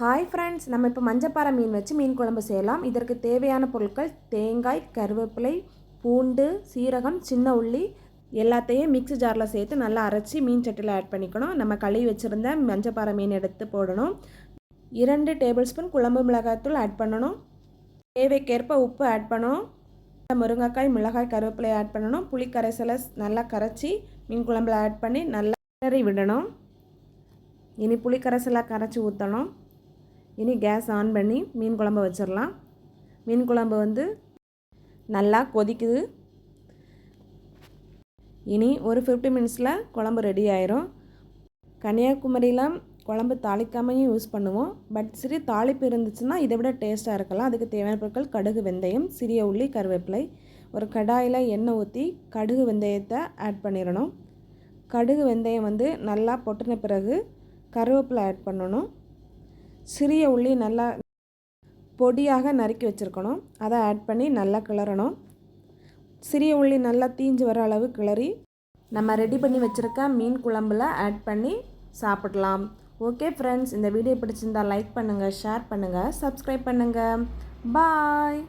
Hi friends நம்ம இப்போ மஞ்சப்பாறை மீன் வச்சு மீன் குழம்பு செய்யலாம். இதற்கு தேவையான பொருட்கள் தேங்காய் கருவேப்பிலை பூண்டு சீரகம் சின்ன உள்ளி எல்லாத்தையும் மிக்ஸி ஜாரில் சேர்த்து நல்லா அரைச்சி மீன் சட்டியில் ஆட் பண்ணிக்கணும். நம்ம கழுவி வச்சுருந்த மஞ்சப்பாறை மீன் எடுத்து போடணும். இரண்டு டேபிள் ஸ்பூன் குழம்பு மிளகாய்த்தூள் ஆட் பண்ணணும். தேவைக்கேற்ப உப்பு ஆட் பண்ணணும். முருங்கைக்காய் மிளகாய் கருவேப்பிலை ஆட் பண்ணணும். புளி கரைசலை நல்லா கரைச்சி மீன் குழம்புல ஆட் பண்ணி நல்லா கிளறி விடணும். இனி புளி கரைசலாக கரைச்சி ஊற்றணும் இனி கேஸ் ஆன் பண்ணி மீன் குழம்பு வச்சிடலாம். மீன் குழம்பு வந்து நல்லா கொதிக்குது. இனி ஒரு ஃபிஃப்டி மினிட்ஸில் குழம்பு ரெடி ஆயிரும். கன்னியாகுமரியில் குழம்பு தாளிக்காமையும் யூஸ் பண்ணுவோம். பட் சிறு தாளிப்பு இருந்துச்சுன்னா இதை விட டேஸ்ட்டாக இருக்கலாம். அதுக்கு தேவையான பொருட்கள் கடுகு வெந்தயம் சிறிய உள்ளி கருவேப்பிலை. ஒரு கடாயில் எண்ணெய் ஊற்றி கடுகு வெந்தயத்தை ஆட் பண்ணிடணும். கடுகு வெந்தயம் வந்து நல்லா பொட்டின பிறகு கருவேப்பிலை ஆட் பண்ணணும். சிறிய உள்ளி நல்லா பொடியாக நறுக்கி வச்சுருக்கணும். அதை ஆட் பண்ணி நல்லா கிளறணும். சிறிய உள்ளி நல்லா தீஞ்சு வர அளவு கிளறி நம்ம ரெடி பண்ணி வச்சுருக்க மீன் குழம்புல ஆட் பண்ணி சாப்பிடலாம். ஓகே ஃப்ரெண்ட்ஸ் இந்த வீடியோ பிடிச்சிருந்தா லைக் பண்ணுங்கள் ஷேர் பண்ணுங்கள் சப்ஸ்கிரைப் பண்ணுங்கள் பாய்